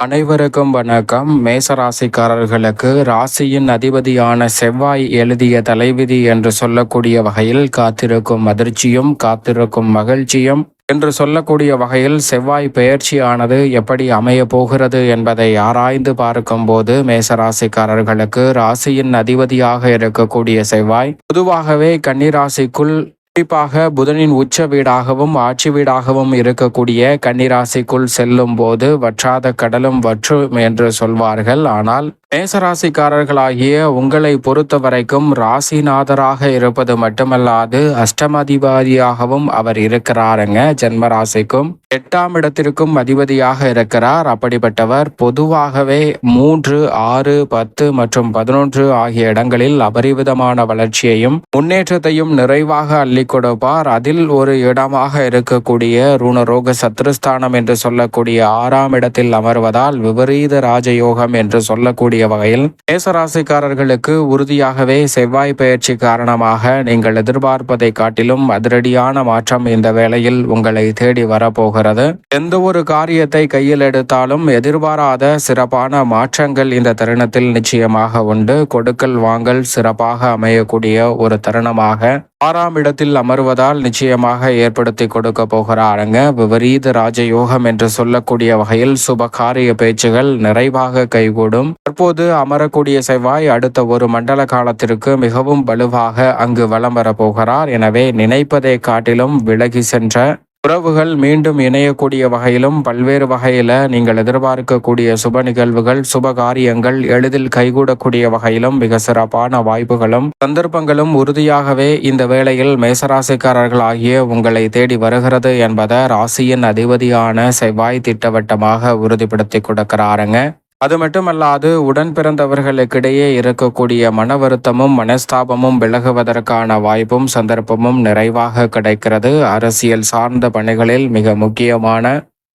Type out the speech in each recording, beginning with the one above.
அனைவருக்கும் வணக்கம். மேசராசிக்காரர்களுக்கு ராசியின் அதிபதியான செவ்வாய் எழுதிய தலைவிதி என்று சொல்லக்கூடிய வகையில் காத்திருக்கும் அதிர்ச்சியும் காத்திருக்கும் மகிழ்ச்சியும். என்று சொல்லக்கூடிய வகையில் செவ்வாய் பெயர்ச்சியானது எப்படி அமைய போகிறது என்பதை ஆராய்ந்து பார்க்கும்போது மேசராசிக்காரர்களுக்கு ராசியின் அதிபதியாக இருக்கக்கூடிய செவ்வாய் பொதுவாகவே கன்னிராசிக்குள் குறிப்பாக புதனின் உச்ச வீடாகவும் ஆட்சி வீடாகவும் இருக்கக்கூடிய கன்னிராசிக்குள் செல்லும் போது வற்றாத கடலும் வற்றும் என்று சொல்வார்கள். ஆனால் மேசராசிக்காரர்களாகிய உங்களை பொறுத்த வரைக்கும் ராசிநாதராக இருப்பது மட்டுமல்லாது அஷ்டமதிபதியாகவும் அவர் இருக்கிறாருங்க. ஜென்மராசிக்கும் எட்டாம் இடத்திற்கும் அதிபதியாக இருக்கிறார். அப்படிப்பட்டவர் பொதுவாகவே மூன்று ஆறு பத்து மற்றும் பதினொன்று ஆகிய இடங்களில் அபரிவிதமான வளர்ச்சியையும் முன்னேற்றத்தையும் நிறைவாக அள்ளி கொடுப்பார். அதில் ஒரு இடமாக இருக்கக்கூடிய ருணரோக சத்ருஸ்தானம் என்று சொல்லக்கூடிய ஆறாம் இடத்தில் அமர்வதால் விபரீத ராஜயோகம் என்று சொல்லக்கூடிய வகையில் மேசராசிக்காரர்களுக்கு உறுதியாகவே செவ்வாய் பயிற்சி காரணமாக நீங்கள் எதிர்பார்ப்பதை காட்டிலும் அதிரடியான மாற்றம் இந்த வேளையில் உங்களை தேடி வரப்போகிறது. எந்த ஒரு காரியத்தை கையில் எடுத்தாலும் எதிர்பாராத சிறப்பான மாற்றங்கள் இந்த தருணத்தில் நிச்சயமாக உண்டு. கொடுக்கல் வாங்கல் சிறப்பாக அமையக்கூடிய ஒரு தருணமாக ஆறாம் இடத்தில் அமர்வதால் நிச்சயமாக ஏற்படுத்தி கொடுக்க போகிறாருங்க. விபரீத ராஜயோகம் என்று சொல்லக்கூடிய வகையில் சுப காரிய பேச்சுகள் நிறைவாக கைகூடும். தற்போது அமரக்கூடிய செவ்வாய் அடுத்த ஒரு மண்டல காலத்திற்கு மிகவும் வலுவாக அங்கு வலம் வரப்போகிறார் எனவே நினைப்பதை காட்டிலும் விலகி சென்ற உறவுகள் மீண்டும் இணையக்கூடிய வகையிலும் பல்வேறு வகையில் நீங்கள் எதிர்பார்க்கக்கூடிய சுப நிகழ்வுகள் சுப காரியங்கள் எளிதில் கைகூடக்கூடிய வகையிலும் மிக சிறப்பான வாய்ப்புகளும் சந்தர்ப்பங்களும் உறுதியாகவே இந்த வேளையில் மேசராசிக்காரர்கள் ஆகிய உங்களை தேடி வருகிறது என்பதை ராசியின் அதிபதியான செவ்வாய் திட்டவட்டமாக உறுதிப்படுத்தி கொடுக்கிறாருங்க. அது மட்டுமல்லாது உடன் பிறந்தவர்களுக்கிடையே இருக்கக்கூடிய மன வருத்தமும் மனஸ்தாபமும் விலகுவதற்கான வாய்ப்பும் சந்தர்ப்பமும் நிறைவாக கிடைக்கிறது. அரசியல் சார்ந்த பணிகளில் மிக முக்கியமான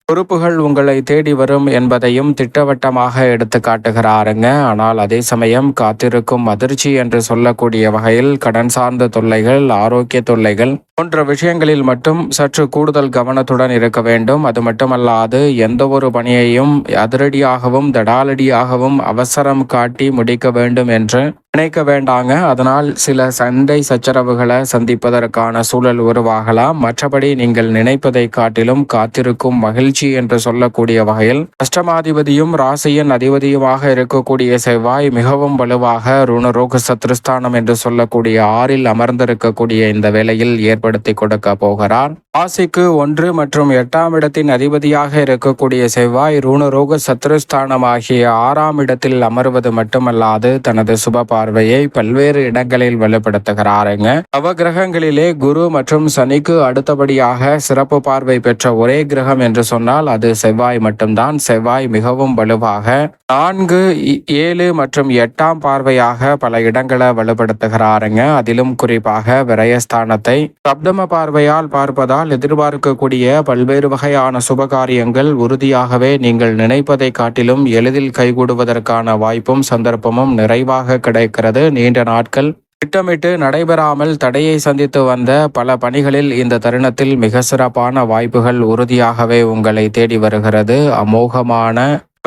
பொறுப்புகள் உங்களை தேடி வரும் என்பதையும் திட்டவட்டமாக எடுத்து காட்டுகிறாருங்க. ஆனால் அதே சமயம் காத்திருக்கும் அதிர்ச்சி என்று சொல்லக்கூடிய வகையில் கடன் சார்ந்த தொல்லைகள் ஆரோக்கிய தொல்லைகள் போன்ற விஷயங்களில் மட்டும் சற்று கூடுதல் கவனத்துடன் இருக்க வேண்டும். அது மட்டுமல்லாது எந்த ஒரு பணியையும் அதிரடியாகவும் தடாலடியாகவும் அவசரம் காட்டி முடிக்க வேண்டும் என்று நினைக்க வேண்டாங்க. அதனால் சில சண்டை சச்சரவுகளை சந்திப்பதற்கான சூழல் உருவாகலாம். மற்றபடி நீங்கள் நினைப்பதை காட்டிலும் காத்திருக்கும் மகிழ்ச்சி என்று சொல்லக்கூடிய வகையில் அஷ்டமாதிபதியும் ராசியின் அதிபதியுமாக இருக்கக்கூடிய செவ்வாய் மிகவும் வலுவாக ருணரோக சத்ருஸ்தானம் என்று சொல்லக்கூடிய ஆறில் அமர்ந்திருக்கக்கூடிய இந்த வேளையில் ஏற்படுத்தி கொடுக்க போகிறார். ராசிக்கு ஒன்று மற்றும் எட்டாம் இடத்தின் அதிபதியாக இருக்கக்கூடிய செவ்வாய் ரூணரோக சத்ருஸ்தானம் ஆகிய ஆறாம் இடத்தில் அமர்வது மட்டுமல்லாது தனது சுப பார்வையை பல்வேறு இடங்களில் வலுப்படுத்துகிறாருங்க நவகிரகங்களிலே குரு மற்றும் சனிக்கு அடுத்தபடியாக சிறப்பு பார்வை பெற்ற ஒரே கிரகம் என்று சொன்னால் அது செவ்வாய் மட்டும்தான். செவ்வாய் மிகவும் வலுவாக நான்கு ஏழு மற்றும் எட்டாம் பார்வையாக பல இடங்களை வலுப்படுத்துகிறாருங்க. அதிலும் குறிப்பாக விரயஸ்தானத்தை சப்தம பார்வையால் பார்ப்பதால் எதிர்பார்க்கக்கூடிய பல்வேறு வகையான சுபகாரியங்கள் உறுதியாகவே நீங்கள் நினைப்பதை காட்டிலும் எளிதில் கைகூடுவதற்கான வாய்ப்பும் சந்தர்ப்பமும் நிறைவாக கிடைக்கிறது. நீண்ட நாட்கள் திட்டமிட்டு நடைபெறாமல் தடையை சந்தித்து வந்த பல பணிகளில் இந்த தருணத்தில் மிக சிறப்பான வாய்ப்புகள் உறுதியாகவே உங்களை தேடி வருகிறது. அமோகமான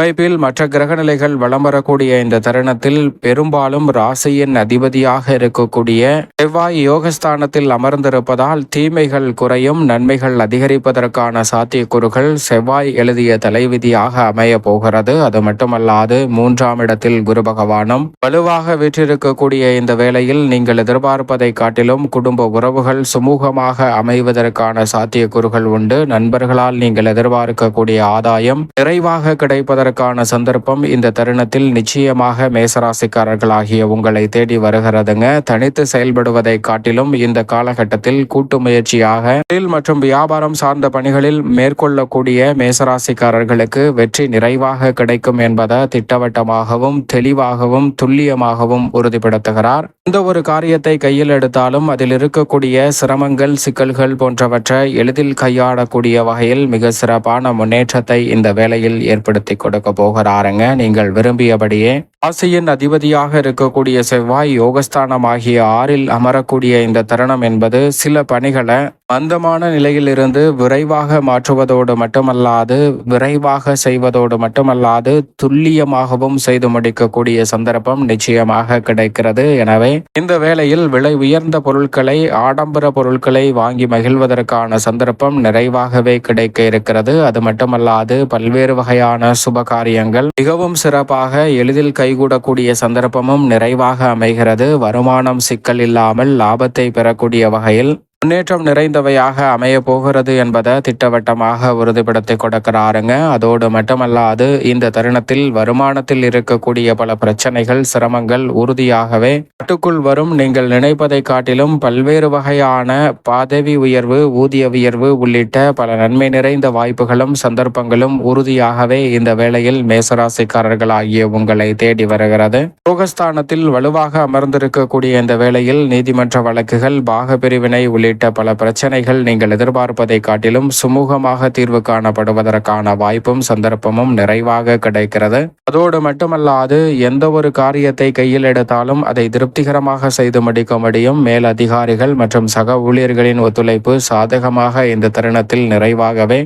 அமைப்பில் மற்ற கிரகநிலைகள் வளம் வரக்கூடிய இந்த தருணத்தில் பெரும்பாலும் ராசியின் அதிபதியாக இருக்கக்கூடிய செவ்வாய் யோகஸ்தானத்தில் அமர்ந்திருப்பதால் தீமைகள் குறையும் நன்மைகள் அதிகரிப்பதற்கான சாத்தியக்கூறுகள் செவ்வாய் எழுதிய தலைவிதியாக அமைய போகிறது. அது மட்டுமல்லாது மூன்றாம் இடத்தில் குரு பகவானும் வலுவாக வீற்றிருக்கக்கூடிய இந்த வேளையில் நீங்கள் எதிர்பார்ப்பதை காட்டிலும் குடும்ப உறவுகள் சுமூகமாக அமைவதற்கான சாத்தியக்கூறுகள் உண்டு. நண்பர்களால் நீங்கள் எதிர்பார்க்கக்கூடிய ஆதாயம் நிறைவாக கிடைப்பதற்கு வருவதற்கான சந்தர்ப்பம் இந்த தருணத்தில் நிச்சயமாக மேசராசிக்காரர்களாகிய உங்களை தேடி வருகிறதுங்க. தனித்து செயல்படுவதை காட்டிலும் இந்த காலகட்டத்தில் கூட்டு முயற்சியாக தொழில் மற்றும் வியாபாரம் சார்ந்த பணிகளில் மேற்கொள்ளக்கூடிய மேசராசிக்காரர்களுக்கு வெற்றி நிறைவாக கிடைக்கும் என்பதை திட்டவட்டமாகவும் தெளிவாகவும் துல்லியமாகவும் உறுதிப்படுத்துகிறார். எந்த ஒரு காரியத்தை கையில் எடுத்தாலும் அதில் இருக்கக்கூடிய சிரமங்கள் சிக்கல்கள் போன்றவற்றை எளிதில் கையாளக்கூடிய வகையில் மிக சிறப்பான முன்னேற்றத்தை இந்த வேலையில் ஏற்படுத்தி கொடு கொடுக்க போகிறாருங்க நீங்கள் விரும்பியபடியே ராசியின் அதிபதியாக இருக்கக்கூடிய செவ்வாய் யோகஸ்தானமாகிய ஆறில் அமரக்கூடிய இந்த தருணம் என்பது சில பணிகளை மந்தமான நிலையிலிருந்து விரைவாக மாற்றுவதோடு மட்டுமல்லாது விரைவாக செய்வதோடு மட்டுமல்லாது துல்லியமாகவும் செய்து முடிக்கக்கூடிய சந்தர்ப்பம் நிச்சயமாக கிடைக்கிறது. எனவே இந்த வேளையில் விலை உயர்ந்த பொருட்களை ஆடம்பர பொருட்களை வாங்கி மகிழ்வதற்கான சந்தர்ப்பம் நிறைவாகவே கிடைக்க இருக்கிறது. அது மட்டுமல்லாது பல்வேறு வகையான சுப காரியங்கள். மிகவும் சிறப்பாக எளிதில் கைகூடக்கூடிய சந்தர்ப்பமும் நிறைவாக அமைகிறது. வருமானம் சிக்கல் இல்லாமல் லாபத்தை பெறக்கூடிய வகையில் முன்னேற்றம் நிறைந்தவையாக அமைய போகிறது என்பதை திட்டவட்டமாக உறுதிப்படுத்தி கொடுக்கிறாருங்க. அதோடு மட்டுமல்லாது இந்த தருணத்தில் வருமானத்தில் இருக்கக்கூடிய பல பிரச்சனைகள் சிரமங்கள் உறுதியாகவே கட்டுக்குள் வரும். நீங்கள் நினைப்பதை காட்டிலும் பல்வேறு வகையான பதவி உயர்வு ஊதிய உயர்வு உள்ளிட்ட பல நன்மை நிறைந்த வாய்ப்புகளும் சந்தர்ப்பங்களும் உறுதியாகவே இந்த வேளையில் மேசராசிக்காரர்கள் ஆகிய உங்களை தேடி வருகிறது. ரோகஸ்தானத்தில் வலுவாக அமர்ந்திருக்கக்கூடிய இந்த வேளையில் நீதிமன்ற வழக்குகள் பாக பிரிவினை உள்ளிட்ட பல பிரச்சனைகள் நீங்கள் எதிர்பார்ப்பதை காட்டிலும் சுமூகமாக தீர்வு காணப்படுவதற்கான வாய்ப்பும் சந்தர்ப்பமும் நிறைவாக கிடைக்கிறது. அதோடு மட்டுமல்லாது எந்த ஒரு காரியத்தை கையில் எடுத்தாலும் அதை திருப்திகரமாக செய்து முடிக்க முடியும். மேல் அதிகாரிகள் மற்றும் சக ஊழியர்களின் ஒத்துழைப்பு சாதகமாக இந்த தருணத்தில் நிறைவாகவே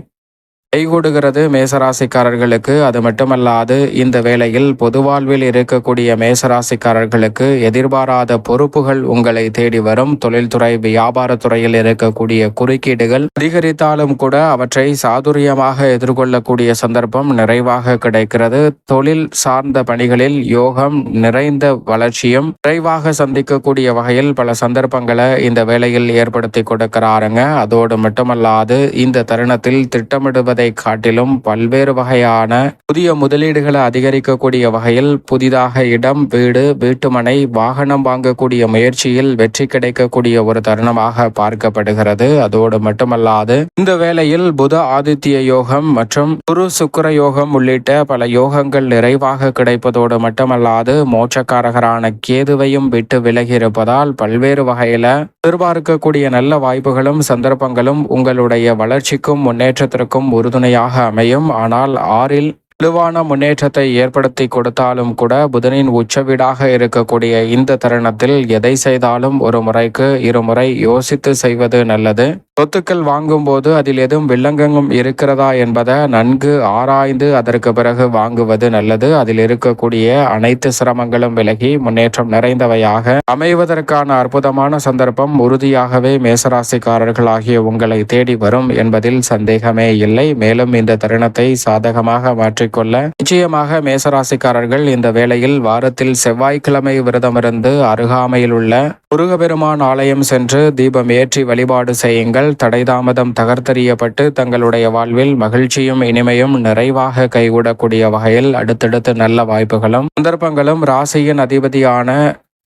கைகூடுகிறது மேசராசிக்காரர்களுக்கு. அது மட்டுமல்லாது இந்த வேளையில் பொது வாழ்வில் இருக்கக்கூடிய மேசராசிக்காரர்களுக்கு எதிர்பாராத பொறுப்புகள் உங்களை தேடி வரும். தொழில்துறை வியாபாரத்துறையில் இருக்கக்கூடிய குறுக்கீடுகள் அதிகரித்தாலும் கூட அவற்றை சாதுரியமாக எதிர்கொள்ளக்கூடிய சந்தர்ப்பம் நிறைவாக கிடைக்கிறது. தொழில் சார்ந்த பணிகளில் யோகம் நிறைந்த வளர்ச்சியும் விரைவாக சந்திக்கக்கூடிய வகையில் பல சந்தர்ப்பங்களை இந்த வேளையில் ஏற்படுத்தி கொடுக்கிறாருங்க. அதோடு மட்டுமல்லாது இந்த தருணத்தில் திட்டமிடுவதை காட்டிலும் பல்வேறு வகையான புதிய முதலீடுகளை அதிகரிக்கக்கூடிய வகையில் புதிதாக இடம் வீடு வீட்டுமனை வாகனம் வாங்கக்கூடிய முயற்சியில் வெற்றி கிடைக்கக்கூடிய ஒரு தருணமாக பார்க்கப்படுகிறது. அதோடு மட்டுமல்லாது இந்த வேளையில் புத ஆதித்ய யோகம் மற்றும் குரு சுக்கர யோகம் உள்ளிட்ட பல யோகங்கள் நிறைவாக கிடைப்பதோடு மட்டுமல்லாது மோட்சக்காரகரான கேதுவையும் விட்டு விலகி இருப்பதால் பல்வேறு வகையில எதிர்பார்க்கக்கூடிய நல்ல வாய்ப்புகளும் சந்தர்ப்பங்களும் உங்களுடைய வளர்ச்சிக்கும் முன்னேற்றத்திற்கும் ஒரு உறுதுணையாக அமையும். ஆனால் ஆறில் வலுவான முன்னேற்றத்தை ஏற்படுத்தி கொடுத்தாலும் கூட புதனின் உச்சவீடாக இருக்கக்கூடிய இந்த தருணத்தில் எதை செய்தாலும் ஒரு முறைக்கு இருமுறை யோசித்து செய்வது நல்லது. சொத்துக்கள் வாங்கும்போது அதில் எதுவும் வில்லங்கங்கும் இருக்கிறதா என்பதை நன்கு ஆராய்ந்து அதற்கு பிறகு வாங்குவது நல்லது. அதில் இருக்கக்கூடிய அனைத்து சிரமங்களும் விலகி முன்னேற்றம் நிறைந்தவையாக அமைவதற்கான அற்புதமான சந்தர்ப்பம் உறுதியாகவே மேசராசிக்காரர்களாகிய உங்களை தேடி வரும் என்பதில் சந்தேகமே இல்லை. மேலும் இந்த தருணத்தை சாதகமாக மாற்றி மாற்றிக்கொள்ள நிச்சயமாக மேசராசிக்காரர்கள் இந்த வேளையில் வாரத்தில் செவ்வாய்க்கிழமை விரதமிருந்து அருகாமையில் உள்ள முருகபெருமான் ஆலயம் சென்று தீபம் ஏற்றி வழிபாடு செய்யுங்கள். தடைதாமதம் தகர்த்தறியப்பட்டு தங்களுடைய வாழ்வில் மகிழ்ச்சியும் இனிமையும் நிறைவாக கைகூடக்கூடிய வகையில் அடுத்தடுத்து நல்ல வாய்ப்புகளும் சந்தர்ப்பங்களும் ராசியின் அதிபதியான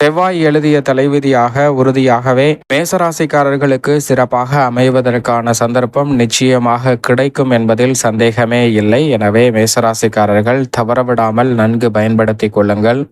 செவ்வாய் எழுதிய தலைவிதியாக உறுதியாகவே மேசராசிக்காரர்களுக்கு சிறப்பாக அமைவதற்கான சந்தர்ப்பம் நிச்சயமாக கிடைக்கும் என்பதில் சந்தேகமே இல்லை. எனவே மேசராசிக்காரர்கள் தவறவிடாமல் நன்கு பயன்படுத்திக் கொள்ளுங்கள்.